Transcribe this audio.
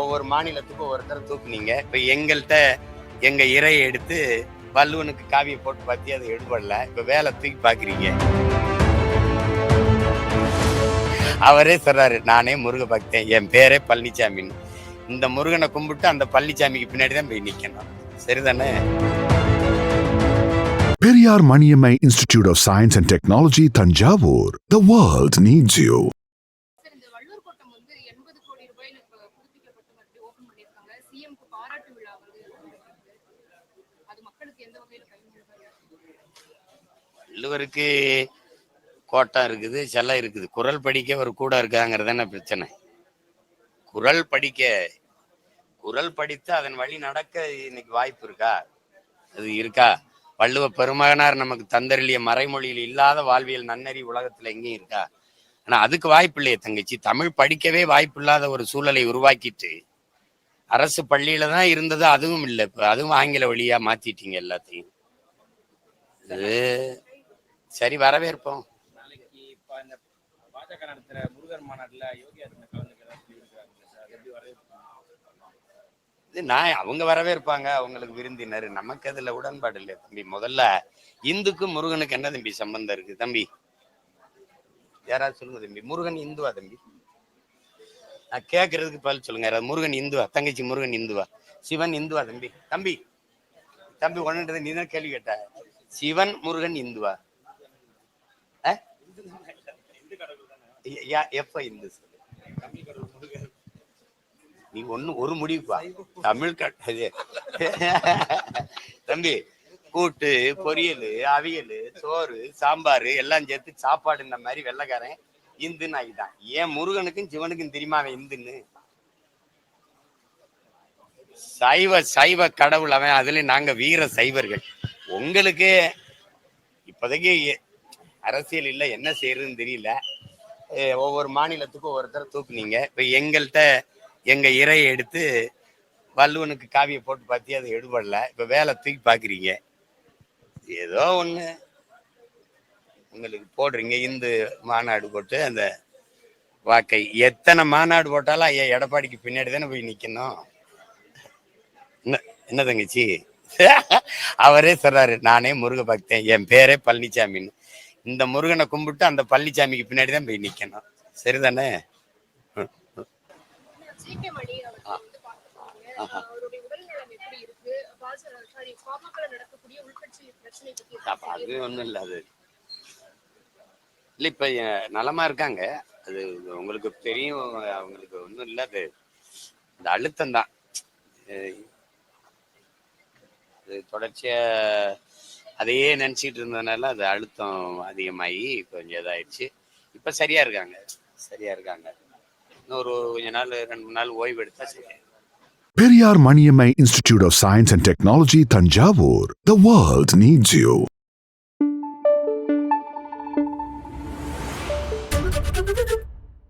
ஒவ்வொரு மாநிலத்துக்கும் ஒவ்வொருத்தர் தூக்குனீங்க. இப்போ எங்கள்கிட்ட எங்கள் இறையை எடுத்து வல்லுவனுக்கு காவியை போட்டு பார்த்தி அது எடுபடல. இப்போ வேலை தூக்கி பார்க்குறீங்க அவரே சொல்றாரு நானே முருக பக்தன். என் பேரே பழனிசாமின்னு இந்த முருகனை கும்பிட்டு அந்த பழனிசாமிக்கு பின்னாடி தான் போய் நிற்கணும் சரிதானே? Periyar Maniammai institute of science and technology Thanjavur. The world needs you சிஎம்க்கு பாராட்டு விழா வந்து அது மக்களுக்கு எந்த வகையில வள்ளுவருக்கு கோட்டம் இருக்குது செல்லம் இருக்குது. குரல் படிக்க ஒரு கூட இருக்காங்கிறது பிரச்சனை. குரல் படிக்க குரல் படித்து அதன் வழி நடக்க இன்னைக்கு வாய்ப்பு இருக்கா? அது இருக்கா? வள்ளுவ பெருமகனார் நமக்கு தந்தருளிய மறைமொழியில் இல்லாத வாழ்வியல் நன்னறி உலகத்துல எங்கேயும் இருக்கா? ஆனா அதுக்கு வாய்ப்பு இல்லையே தங்கச்சி. தமிழ் படிக்கவே வாய்ப்பு இல்லாத ஒரு சூழலை உருவாக்கிட்டு அரசு பள்ளியில தான் இருந்தது அதுவும் இல்லை. இப்ப அதுவும் ஆங்கில வழியா மாத்திட்டீங்க எல்லாத்தையும். இது சரி வரவேற்போம். இது நான் அவங்க வரவேற்பாங்க அவங்களுக்கு விருந்தினர். நமக்கு அதுல உடன்பாடு இல்லை தம்பி. முதல்ல இந்துக்கும் முருகனுக்கு என்ன தம்பி சம்பந்தம் இருக்கு? தம்பி யாராவது சொல்லுங்க தம்பி. முருகன் இந்துவா தம்பி? நான் கேட்கறதுக்கு பதில் சொல்லுங்க. யாராவது முருகன் இந்துவா? தங்கச்சி முருகன் இந்துவா? சிவன் இந்துவா தம்பி? தம்பி தம்பி ஒன்றுன்றது நீ தான் கேள்வி கேட்ட. சிவன் முருகன் இந்துவா? எப்ப இந்து? நீ ஒண்ணு ஒரு முடிவுப்பா தமிழ் தம்பி கூட்டு பொரியல் அவியல் சோறு சாம்பார் எல்லாம் சேர்த்து சாப்பாடு இந்த மாதிரி வெள்ளைக்காரன். இந்துன்னு ஆகிட்டான். ஏன் முருகனுக்கும் சிவனுக்கும் தெரியுமா அவன் இந்துன்னு? சைவ சைவ கடவுள் அவன். அதுல நாங்க வீர சைவர்கள். உங்களுக்கு இப்போதைக்கு அரசியல் இல்லை என்ன செய்யறதுன்னு தெரியல. ஒவ்வொரு மாநிலத்துக்கும் ஒருத்தர தூக்குனீங்க. இப்ப எங்கள்கிட்ட எங்க இறையை எடுத்து வள்ளுவனுக்கு காவியை போட்டு பார்த்தி அது எடுபடல. இப்ப வேலை தூக்கி பாக்குறீங்க ஏதோ ஒண்ணு. உங்களுக்கு போடுறீங்க இந்து மாநாடு போட்டு அந்த வாக்கை. எத்தனை மாநாடு போட்டாலும் ஐயா எடப்பாடிக்கு பின்னாடி தானே போய் நிக்கணும். என்ன என்ன தங்கச்சி? அவரே சொல்றாரு நானே முருக பக்தன் என் பேரே பழனிசாமின்னு இந்த முருகனை கும்பிட்டு அந்த பழனிசாமிக்கு பின்னாடி தான் போய் நிக்கணும். சரிதானே? அது ஒண்ணும் இல்ல அது இல்லை இப்ப நலமா இருக்காங்க. அது உங்களுக்கு தெரியும். அவங்களுக்கு ஒன்றும் இல்ல. அது இந்த அழுத்தம் தான். அது தொடர்ச்சியா அதையே நினைச்சிட்டு இருந்ததுனால அது அழுத்தம் அதிகமாகி கொஞ்சம் இதாயிடுச்சு. இப்போ சரியா இருக்காங்க. சரியா இருக்காங்க. இன்னொரு கொஞ்ச நாள் ரெண்டு மூணு நாள் ஓய்வு எடுத்தா சரியா Periyar Maniammai Institute of Science and Technology, Tanjavur. The world needs you.